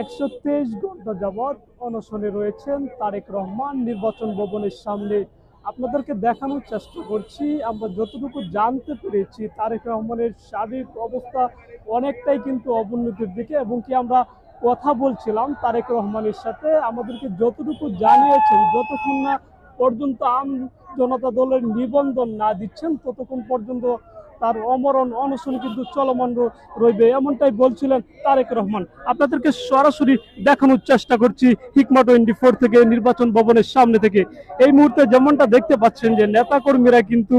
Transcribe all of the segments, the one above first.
একশো তেইশ ঘণ্টা যাবৎ অনশনে রয়েছেন তারেক রহমান নির্বাচন ভবনের সামনে। আপনাদেরকে দেখানোর চেষ্টা করছি, আমরা যতটুকু জানতে পেরেছি, তারেক রহমানের শারীরিক অবস্থা অনেকটাই কিন্তু অবনতির দিকে এবং কি আমরা কথা বলছিলাম তারেক রহমানের সাথে, আমাদেরকে যতটুকু জানিয়েছেন, যতক্ষণ না পর্যন্ত আম জনতা দলের নিবন্ধন না দিচ্ছেন, ততক্ষণ পর্যন্ত তার অমরণ অনশন কিন্তু চলমান রইবে, এমনটাই বলছিলেন তারেক রহমান। আপনাদেরকে সরাসরি দেখানোর চেষ্টা করছি হিকমা টোয়েন্টি ফোর থেকে, নির্বাচন ভবনের সামনে থেকে। এই মুহূর্তে যেমনটা দেখতে পাচ্ছেন যে নেতাকর্মীরা কিন্তু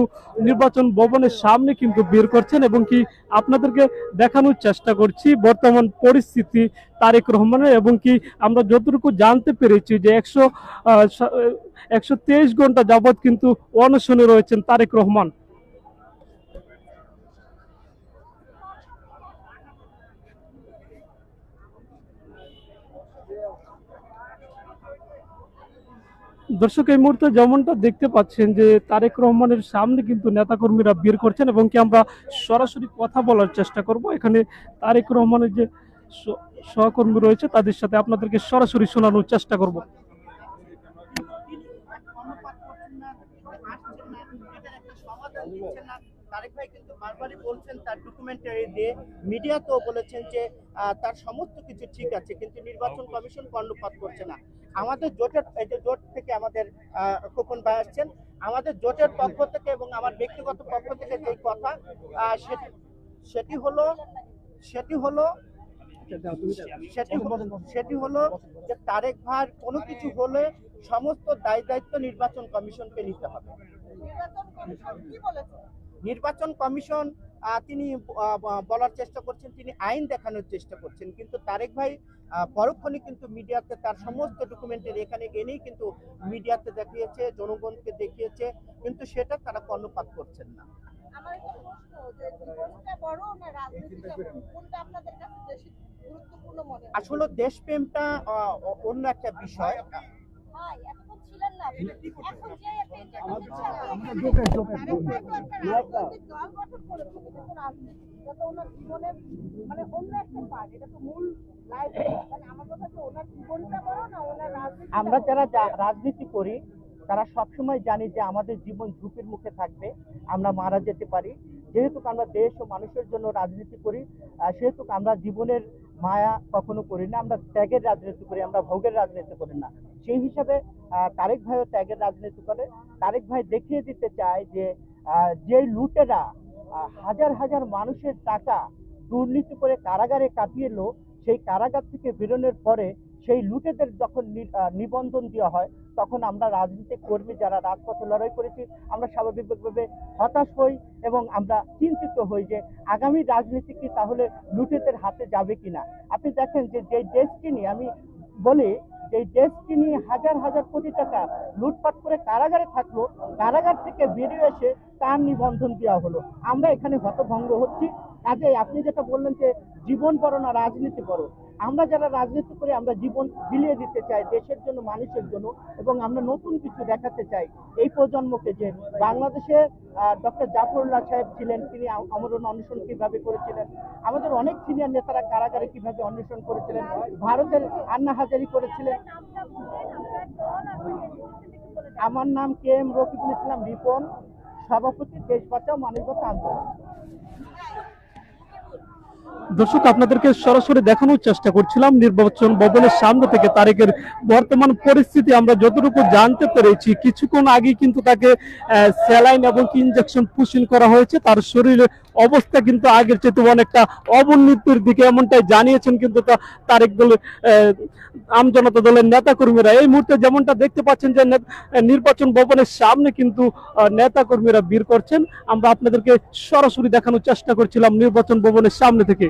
নির্বাচন ভবনের সামনে কিন্তু বের করছেন এবং কি আপনাদেরকে দেখানোর চেষ্টা করছি বর্তমান পরিস্থিতি তারেক রহমানের এবং কি আমরা যতটুকু জানতে পেরেছি যে একশো একশো তেইশ ঘণ্টা যাবৎ কিন্তু অনশনে রয়েছেন তারেক রহমান। দর্শক, এই মুহূর্তে যেমনটা দেখতে পাচ্ছেন যে তারেক রহমানের সামনে কিন্তু নেতাকর্মীরা বের করছেন এবং কি আমরা সরাসরি কথা বলার চেষ্টা করব এখানে তারেক রহমানের যে সহকর্মী রয়েছে, তাদের সাথে আপনাদেরকে সরাসরি শোনানোর চেষ্টা করব না। তারেক ভাই কিন্তু বারবারই বলছেন তার ডকুমেন্টারি দিয়ে মিডিয়াতেও বলেছেন যে তার সমস্ত কিছু ঠিক আছে কিন্তু নির্বাচন কমিশন কর্ণপাত করছে না। আমাদের জোটের এই যে জোট থেকে আমাদের খোকন ভাই আসছেন আমাদের জোটের পক্ষ থেকে এবং আমার ব্যক্তিগত পক্ষ থেকে যে কথা সেটি সেটি হলো সেটি হলো সেটি হলো- সেটি হলো যে তারেক ভাইয়ের কোনো কিছু হলে সমস্ত দায় দায়িত্ব নির্বাচন কমিশনকে নিতে হবে। নির্বাচন কমিশন তিনি বলার চেষ্টা করছেন তিনি আইন দেখানোর চেষ্টা করছেন। কিন্তু তারেক ভাই পরক্ষণে কিন্তু মিডিয়াতে তার সমস্ত ডকুমেন্টের এখানে এনেই কিন্তু মিডিয়াতে দেখিয়েছে জনগণকে দেখিয়েছে কিন্তু সেটা তারা কর্ণপাত করছেন না। আমার একটা প্রশ্ন যে জীবনটা বড় না রাজনীতিটা বড়? কোনটা আপনাদের কাছে বেশি গুরুত্বপূর্ণ আসলে দেশপ্রেমটা অন্য একটা বিষয়। আমার যারা রাজনীতি করি, তারা সবসময় জানি যে আমাদের জীবন ঝুঁকির মুখে থাকবে, আমরা মারা যেতে পারি। যেহেতু আমরা দেশ ও মানুষের জন্য রাজনীতি করি সেহেতু আমরা জীবনের মায়া কখনো করি না, আমরা ত্যাগের রাজনীতি করি, আমরা ভোগের রাজনীতি করি না। সেই হিসাবে তারেক ভাইও ত্যাগের রাজনীতি করে। তারেক ভাই দেখিয়ে দিতে চায় যে যেই লুটেরা হাজার হাজার মানুষের টাকা দুর্নীতি করে কারাগারে কাটিয়েলো, সেই কারাগার থেকে বেরোনোর পরে সেই লুটেদের যখন নিবন্ধন দেওয়া হয়, তখন আমরা রাজনৈতিক কর্মী যারা রাজপথে লড়াই করেছি, আমরা স্বাভাবিকভাবে হতাশ হই এবং আমরা চিন্তিত হই যে, আগামী রাজনীতি কি তাহলে লুটেদের হাতে যাবে কিনা। আপনি দেখেন যে যে ডেস্টিনি আমি বলি যে নিয়ে হাজার হাজার কোটি টাকা লুটপাট করে কারাগারে থাকল, কারাগার থেকে বেরিয়ে এসে তার নিবন্ধন দেওয়া হলো। আমরা এখানে হতভঙ্গ হচ্ছি। কাজে আপনি যেটা বললেন যে জীবন বড় না, রাজনীতি বড় আমরা যারা রাজনীতি করি, আমরা জীবন বিলিয়ে দিতে চাই দেশের জন্য, মানুষের জন্য, এবং আমরা নতুন কিছু দেখাতে চাই এই প্রজন্মকে যে বাংলাদেশে ডক্টর জাফরুল্লাহ সাহেব ছিলেন, তিনি আমরণ অন্বেষণ কীভাবে করেছিলেন, আমাদের অনেক সিনিয়র নেতারা কারাগারে কীভাবে অন্বেষণ করেছিলেন, ভারতের আন্না হাজারি করেছিলেন। আমার নাম কে এম রকিবুল ইসলাম রিপন, সভাপতি দেশ বাঁচাও মানুষ বাঁচাও আন্দোলন দর্শক, আপনাদেরকে সরাসরি দেখানোর চেষ্টা করছিলাম নির্বাচন ভবনের সামনে থেকে তারেকের বর্তমান পরিস্থিতি। আমরা যতটুকু জানতে পেরেছি, কিছুক্ষণ আগে কিন্তু তাকে স্যালাইন এবং ইনজেকশন পুশিন করা হয়েছে। তার শরীরের অবস্থা কিন্তু আগের চেয়ে অনেকটা অবনতির দিকে এমনটাই জানিয়েছেন কিন্তু তারেক দলের আমজনতা দলের নেতা কর্মীরা এই মুহূর্তে যেমনটা দেখতে পাচ্ছেন যে নির্বাচন ভবনের সামনে কিন্তু নেতা কর্মীরা ভিড় করছেন। আমরা আপনাদেরকে সরাসরি দেখানোর চেষ্টা করছিলাম নির্বাচন ভবনের সামনে থেকে।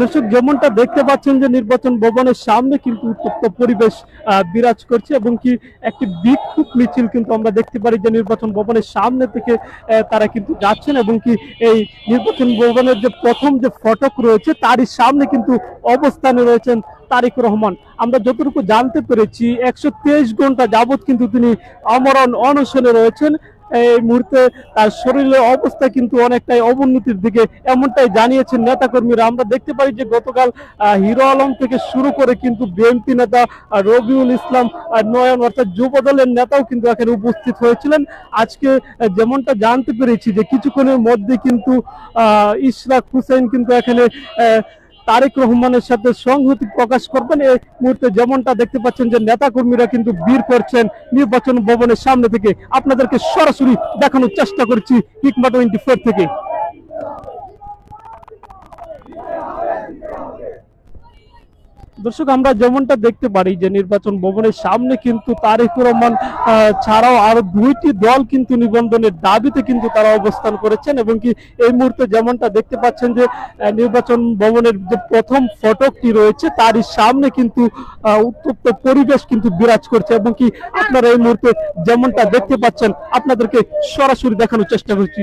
দর্শক, যেমনটা দেখতে পাচ্ছেন যে নির্বাচন ভবনের সামনে কিন্তু উত্তপ্ত পরিবেশ বিরাজ করছে এবং কি একটি বিক্ষোভ মিছিল কিন্তু আমরা দেখতে পারি যে নির্বাচন ভবনের সামনে থেকে তারা কিন্তু যাচ্ছেন এবং কি এই নির্বাচন ভবনের যে প্রথম যে ফটক রয়েছে, তারই সামনে কিন্তু অবস্থানে রয়েছেন তারিক রহমান। আমরা যতটুকু জানতে পেরেছি, একশো তেইশ ঘণ্টা যাবৎ কিন্তু তিনি আমরণ অনশনে রয়েছেন। এই মুহূর্তে তার শরীরের অবস্থা কিন্তু অনেকটাই অবনতির দিকে এমনটাই জানিয়েছেন নেতাকর্মীরা। আমরা দেখতে পাই যে গতকাল হিরো আলম থেকে শুরু করে কিন্তু বিএনপি নেতা রবিউল ইসলাম আহ, নয়ন অর্থাৎ যুব দলের নেতাও কিন্তু এখানে উপস্থিত হয়েছিলেন। আজকে যেমনটা জানতে পেরেছি যে কিছুক্ষণের মধ্যে কিন্তু ইশরাক হুসেন কিন্তু এখানে তারেক রহমানের সাথে সংহতি প্রকাশ করবেন। এই মুহূর্তে যেমনটা দেখতে পাচ্ছেন যে নেতা কর্মীরা কিন্তু বীর করছেন নির্বাচন ভবনের সামনে থেকে। আপনাদেরকে সরাসরি দেখানোর চেষ্টা করছি হিকমা টোয়েন্টি ফোর থেকে। দর্শক, আমরা যেমনটা দেখতে পারি যে নির্বাচন ভবনের সামনে কিন্তু তারেকুর রহমান ছাড়াও আরও দুইটি দল কিন্তু নিবন্ধনের দাবিতে কিন্তু তারা অবস্থান করেছেন এবং কি এই মুহূর্তে যেমনটা দেখতে পাচ্ছেন যে নির্বাচন ভবনের যে প্রথম ফটকটি রয়েছে, তারই সামনে কিন্তু উত্তপ্ত পরিবেশ কিন্তু বিরাজ করছে এবং কি আপনারা এই মুহূর্তে যেমনটা দেখতে পাচ্ছেন, আপনাদেরকে সরাসরি দেখানোর চেষ্টা করছি।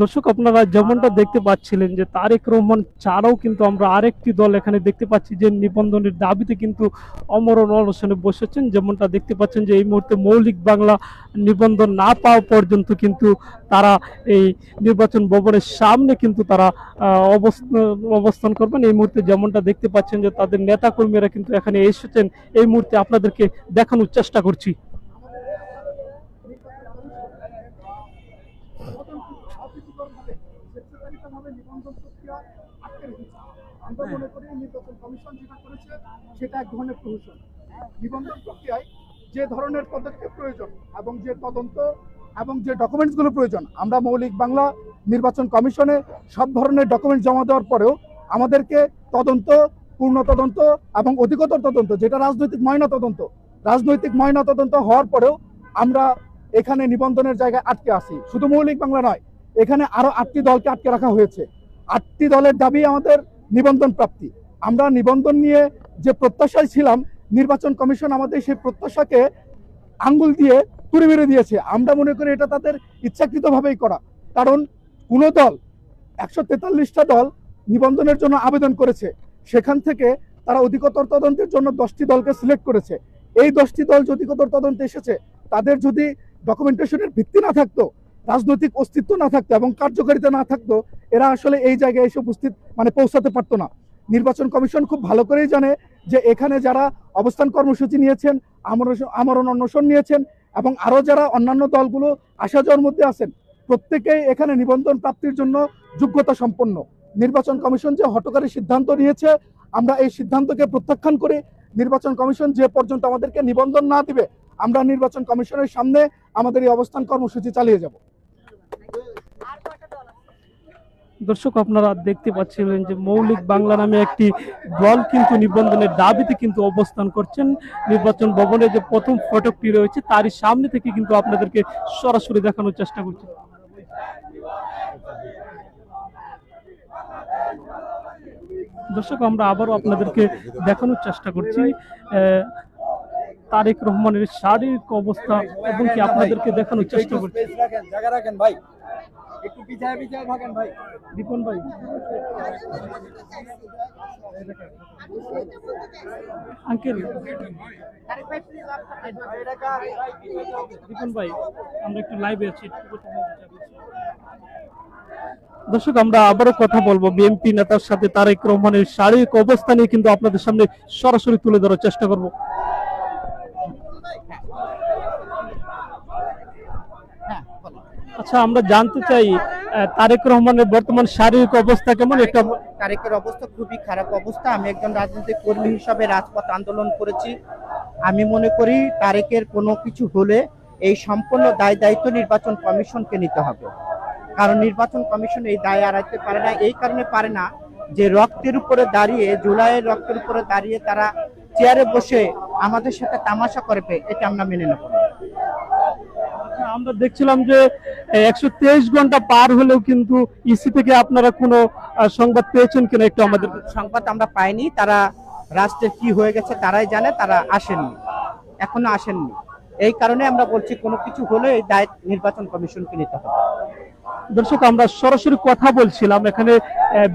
দর্শক আপনারা যেমনটা দেখতে পাচ্ছিলেন যে তারেক রহমান ছাড়াও কিন্তু আমরা আরেকটি দল এখানে দেখতে পাচ্ছি যে নিবন্ধনের দাবিতে কিন্তু অমরণ অনশনে বসেছেন। যেমনটা দেখতে পাচ্ছেন যে এই মুহূর্তে মৌলিক বাংলা নিবন্ধন না পাওয়া পর্যন্ত কিন্তু তারা এই নির্বাচন ভবনের সামনে কিন্তু তারা অবস্থান অবস্থান করবেন। এই মুহূর্তে যেমনটা দেখতে পাচ্ছেন যে তাদের নেতা কর্মীরা কিন্তু এখানে এসেছেন। এই মুহূর্তে আপনাদেরকে দেখানোর চেষ্টা করছি। আমরা মনে যে ধরনের পদক্ষেপ প্রয়োজন এবং যে তদন্ত এবং যে প্রয়োজন আমরা মৌলিক বাংলা নির্বাচন কমিশনে সব ধরনের ডকুমেন্ট জমা দেওয়ার পরেও আমাদেরকে তদন্ত পূর্ণ তদন্ত এবং অধিকতর তদন্ত যেটা রাজনৈতিক ময়না তদন্ত রাজনৈতিক ময়না তদন্ত হওয়ার পরেও আমরা এখানে নিবন্ধনের জায়গায় আটকে আসি শুধু মৌলিক বাংলা নয় এখানে আরও আটটি দলকে আটকে রাখা হয়েছে আটটি দলের দাবি আমাদের নিবন্ধন প্রাপ্তি। আমরা নিবন্ধন নিয়ে যে প্রত্যাশায় ছিলাম, নির্বাচন কমিশন আমাদের সেই প্রত্যাশাকে আঙ্গুল দিয়ে তুড়ি মেরে দিয়েছে। আমরা মনে করি এটা তাদের ইচ্ছাকৃতভাবেই করা। কারণ কোনো দল, একশো তেতাল্লিশটা দল নিবন্ধনের জন্য আবেদন করেছে। সেখান থেকে তারা অধিকতর তদন্তের জন্য দশটি দলকে সিলেক্ট করেছে। এই দশটি দল যদি অধিকতর তদন্তে এসেছে, তাদের যদি ডকুমেন্টেশনের ভিত্তি না থাকতো, রাজনৈতিক অস্তিত্ব না থাকতো এবং কার্যকারিতা না থাকতো এরা আসলে এই জায়গায় এসে উপস্থিত মানে পৌঁছাতে পারতো না। নির্বাচন কমিশন খুব ভালো করেই জানে যে এখানে যারা অবস্থান কর্মসূচি নিয়েছেন, আমরণ- অন্বেষণ নিয়েছেন এবং আরও যারা অন্যান্য দলগুলো আসা যাওয়ার মধ্যে আছেন, প্রত্যেকেই এখানে নিবন্ধন প্রাপ্তির জন্য যোগ্যতা সম্পন্ন। নির্বাচন কমিশন যে হটকারী সিদ্ধান্ত নিয়েছে, আমরা এই সিদ্ধান্তকে প্রত্যাখ্যান করে। নির্বাচন কমিশন যে পর্যন্ত আমাদেরকে নিবন্ধন না দিবে, আমরা নির্বাচন কমিশনের সামনে আমাদের এই অবস্থান কর্মসূচি চালিয়ে যাব আর কয়টা দল আছে দর্শক, আপনারা দেখতে পাচ্ছিলেন যে মৌলিক বাংলা নামে একটি দল কিন্তু নিবন্ধনের দাবিতে কিন্তু অবস্থান করছেন। নির্বাচন ভবনে যে প্রথম ফটকটি রয়েছে, তারই সামনে থেকে কিন্তু আপনাদেরকে সরাসরি দেখানোর চেষ্টা করছি। দর্শক, আমরা আবারও আপনাদেরকে দেখানোর চেষ্টা করছি। তারেক রহমানের শারীরিক অবস্থা এবং কি আপনাদেরকে দেখানোর চেষ্টা করছি। জায়গা রাখেন ভাই। একটু থাকেন ভাই ভাই। আঙ্কেল। ভাই, আমরা একটু লাইভে আছি। দর্শক, আমরা আবারও কথা বলব বিএনপি নেতার সাথে তারেক রহমানের শারীরিক অবস্থা নিয়ে, কিন্তু আপনাদের সামনে সরাসরি তুলে ধরার চেষ্টা করব হ্যাঁ বলো। আচ্ছা আমরা জানতে চাই তারেক রহমানের বর্তমান শারীরিক অবস্থা কেমন? একটা তারেকের অবস্থা খুবই খারাপ অবস্থা। আমি একজন রাজনৈতিক কর্মী হিসাবে রাজপথ আন্দোলন করেছি। আমি মনে করি তারেকের কোনো কিছু হলে এই সম্পূর্ণ দায় দায়িত্ব নির্বাচন কমিশনকে নিতে হবে। কারণ নির্বাচন কমিশন এই দায় এড়াইতে পারে না। এই কারণে পারে না যে রক্তের উপরে দাঁড়িয়ে জুলাইয়ের রক্তের উপরে দাঁড়িয়ে তারা চেয়ারে বসে আমাদের সাথে তামাশা করবে এটা আমরা মেনে নেব না। আমরা দেখছিলাম যে একশো তেইশ ঘণ্টা পার হলেও কিন্তু ইসি থেকে আপনারা কোনো সংবাদ পেয়েছেন কিনা একটু আমাদের সংবাদ আমরা পাইনি। তারা রাষ্ট্রের কি হয়ে গেছে তারাই জানে তারা আসেননি। এখনও আসেননি। এই কারণে আমরা বলছি কোনো কিছু হলে এই দায় নির্বাচন কমিশনকে নিতে হবে। দর্শক আমরা সরাসরি কথা বলছিলাম। এখানে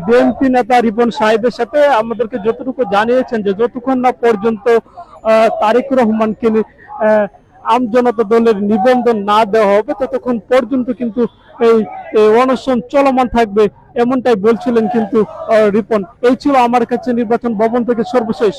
বিএনপি নেতা রিপন সাহেবের সাথে আমাদেরকে যতটুকু জানিয়েছেন যে যতক্ষণ না পর্যন্ত তারেক রহমানকে নি- জনতা দলের নিবন্ধন না দেওয়া হবে, ততক্ষণ পর্যন্ত কিন্তু এই অনশন চলমান থাকবে, এমনটাই বলছিলেন কিন্তু রিপন। এই ছিল আমার কাছে নির্বাচন ভবন থেকে সর্বশেষ।